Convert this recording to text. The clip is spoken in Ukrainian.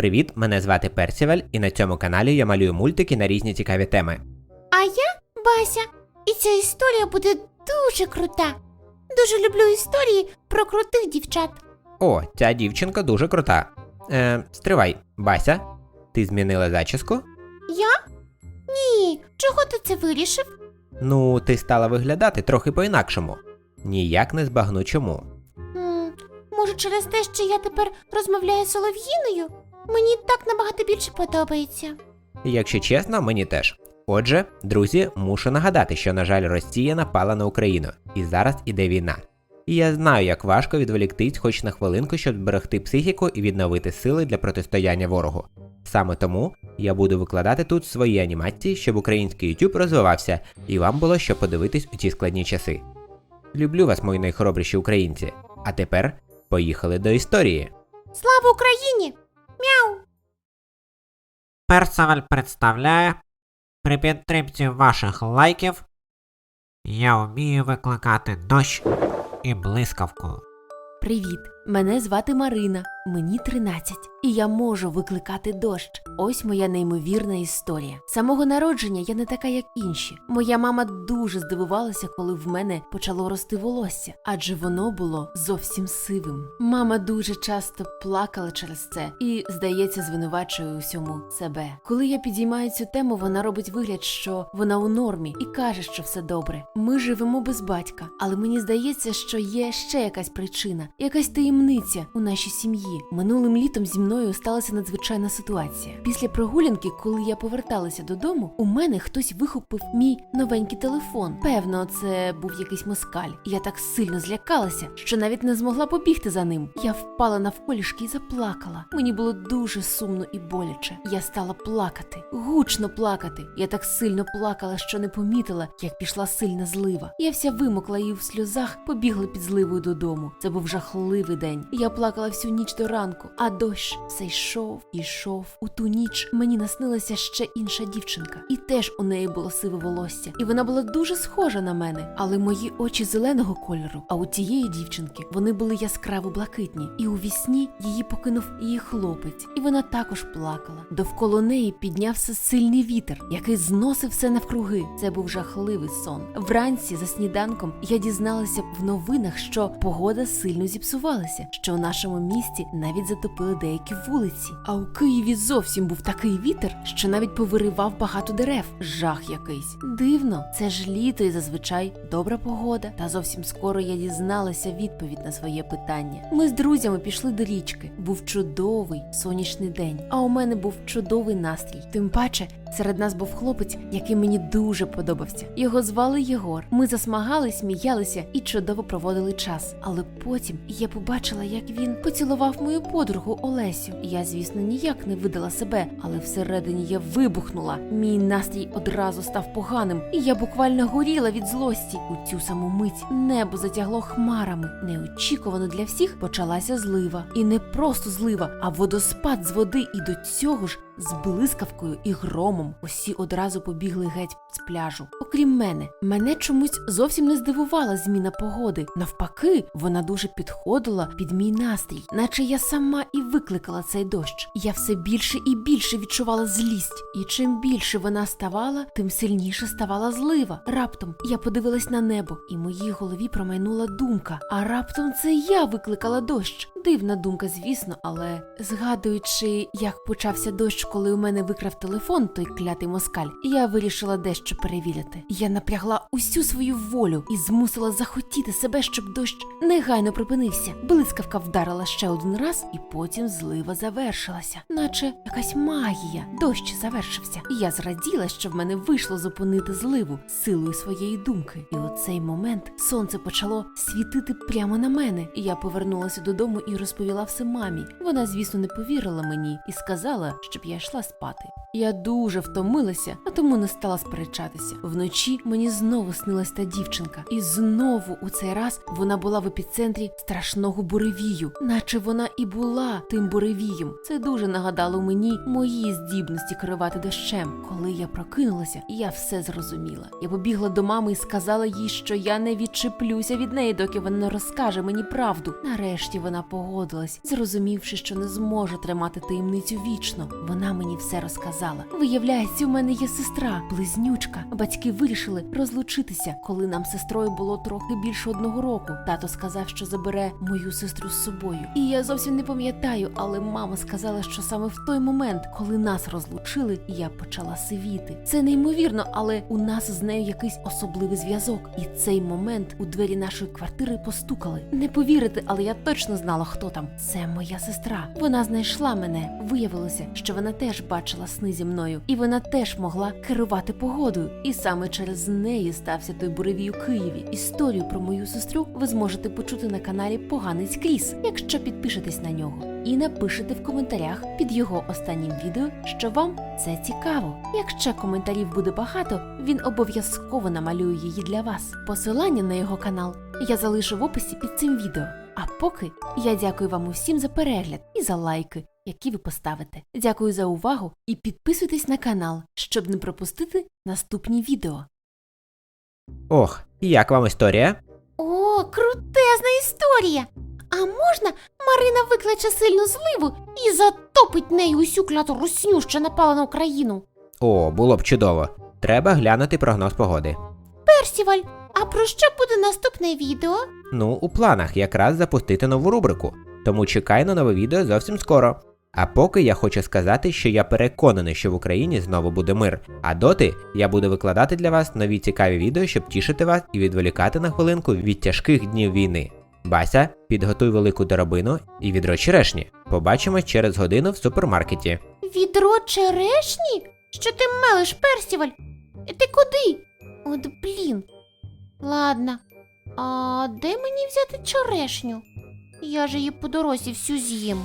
Привіт, мене звати Персіваль, і на цьому каналі я малюю мультики на різні цікаві теми. А я Бася, і ця історія буде дуже крута. Дуже люблю історії про крутих дівчат. О, ця дівчинка дуже крута. Е, стривай, Бася, ти змінила зачіску? Я? Ні, чого ти це вирішив? Ну, ти стала виглядати трохи по-інакшому. Ніяк не збагну чому. М, може, через те, що я тепер розмовляю з солов'їною? Мені так набагато більше подобається. Якщо чесно, мені теж. Отже, друзі, мушу нагадати, що, на жаль, Росія напала на Україну, і зараз іде війна. І я знаю, як важко відволіктись хоч на хвилинку, щоб зберегти психіку і відновити сили для протистояння ворогу. Саме тому я буду викладати тут свої анімації, щоб український YouTube розвивався і вам було що подивитись у ці складні часи. Люблю вас, мої найхоробріші українці. А тепер поїхали до історії. Слава Україні! Мяу! Персаваль представляє при підтримці ваших лайків я вмію викликати дощ і блискавку. Привіт! Мене звати Марина, мені 13, і я можу викликати дощ. Ось моя неймовірна історія. З самого народження я не така, як інші. Моя мама дуже здивувалася, коли в мене почало рости волосся, адже воно було зовсім сивим. Мама дуже часто плакала через це і, здається, звинувачує у всьому себе. Коли я підіймаю цю тему, вона робить вигляд, що вона у нормі і каже, що все добре. Ми живемо без батька, але мені здається, що є ще якась причина, якась таємниця у нашій сім'ї. Минулим літом зі мною сталася надзвичайна ситуація. Після прогулянки, коли я поверталася додому, у мене хтось вихопив мій новенький телефон. Певно, це був якийсь москаль. Я так сильно злякалася, що навіть не змогла побігти за ним. Я впала навколішки і заплакала. Мені було дуже сумно і боляче. Я стала плакати, гучно плакати. Я так сильно плакала, що не помітила, як пішла сильна злива. Я вся вимокла і в сльозах побігла під зливою додому. Це був жахливий день. Я плакала всю ніч до ранку, а дощ все йшов йшов. У ту ніч мені наснилася ще інша дівчинка, і теж у неї було сиве волосся, і вона була дуже схожа на мене, але мої очі зеленого кольору. А у тієї дівчинки вони були яскраво блакитні, і у вісні її покинув її хлопець, і вона також плакала. Довкола неї піднявся сильний вітер, який зносив все навкруги. Це був жахливий сон. Вранці за сніданком я дізналася в новинах, що погода сильно зіпсувалася, що у нашому місті навіть затопили деякі вулиці. А у Києві зовсім був такий вітер, що навіть повиривав багато дерев. Жах якийсь. Дивно, це ж літо і зазвичай добра погода. Та зовсім скоро я дізналася відповідь на своє питання. Ми з друзями пішли до річки. Був чудовий сонячний день, а у мене був чудовий настрій. Тим паче, серед нас був хлопець, який мені дуже подобався. Його звали Єгор. Ми засмагали, сміялися і чудово проводили час. Але потім я побачила, як він поцілував мою подругу Олесю. Я, звісно, ніяк не видала себе, але всередині я вибухнула. Мій настрій одразу став поганим, і я буквально горіла від злості. У цю саму мить небо затягло хмарами. Неочікувано для всіх почалася злива. І не просто злива, а водоспад з води і до цього ж з блискавкою і громом. Усі одразу побігли геть з пляжу. Окрім мене, мене чомусь зовсім не здивувала зміна погоди. Навпаки, вона дуже підходила під мій настрій, наче я сама і викликала цей дощ. Я все більше і більше відчувала злість, і чим більше вона ставала, тим сильніше ставала злива. Раптом я подивилась на небо, і моїй голові промайнула думка. А раптом це я викликала дощ. Дивна думка, звісно, але згадуючи, як почався дощ, коли у мене викрав телефон той клятий москаль, я вирішила дещо перевірити. Я напрягла усю свою волю і змусила захотіти себе, щоб дощ негайно припинився. Блискавка вдарила ще один раз, і потім злива завершилася, наче якась магія. Дощ завершився. І я зраділа, що в мене вийшло зупинити зливу силою своєї думки. І у цей момент сонце почало світити прямо на мене. І я повернулася додому і розповіла все мамі. Вона, звісно, не повірила мені і сказала, щоб я йшла спати. Я дуже втомилася, а тому не стала сперечатися. Вночі мені знову снилась та дівчинка, і знову у цей раз вона була в епіцентрі страшного буревію, наче вона і була тим буревієм. Це дуже нагадало мені мої здібності керувати дощем. Коли я прокинулася, я все зрозуміла. Я побігла до мами і сказала їй, що я не відчеплюся від неї, доки вона не розкаже мені правду. Нарешті вона погодилась, зрозумівши, що не зможе тримати таємницю вічно. Вона мені все розказала. Виявляється, у мене є сестра, близнючка. Батьки вирішили розлучитися, коли нам сестрою було трохи більше одного року. Тато сказав, що забере мою сестру з собою. І я зовсім не пам'ятаю, але мама сказала, що саме в той момент, коли нас розлучили, я почала сивіти. Це неймовірно, але у нас з нею якийсь особливий зв'язок. І цей момент у двері нашої квартири постукали. Не повірите, але я точно знала, хто там. Це моя сестра. Вона знайшла мене. Виявилося, що вона теж бачила сни зі мною, і вона теж могла керувати погодою. І саме через неї стався той буревій у Києві. Історію про мою сестру ви зможете почути на каналі Поганець Кріс, якщо підпишетесь на нього. І напишете в коментарях під його останнім відео, що вам це цікаво. Якщо коментарів буде багато, він обов'язково намалює її для вас. Посилання на його канал я залишу в описі під цим відео. А поки я дякую вам усім за перегляд і за лайки, які ви поставите. Дякую за увагу і підписуйтесь на канал, щоб не пропустити наступні відео. Ох, як вам історія? О, крутезна історія! А можна Марина викличе сильну зливу і затопить нею усю кляту русню, що напала на Україну? О, було б чудово. Треба глянути прогноз погоди. Персіваль, а про що буде наступне відео? Ну, у планах якраз запустити нову рубрику, тому чекай на нове відео зовсім скоро. А поки я хочу сказати, що я переконаний, що в Україні знову буде мир. А доти я буду викладати для вас нові цікаві відео, щоб тішити вас і відволікати на хвилинку від тяжких днів війни. Бася, підготуй велику доробину і відро черешні. Побачимось через годину в супермаркеті. Відро черешні? Що ти мелиш, Персіваль? Ти куди? Ладно. А де мені взяти черешню? Я ж її по дорозі всю з'їм.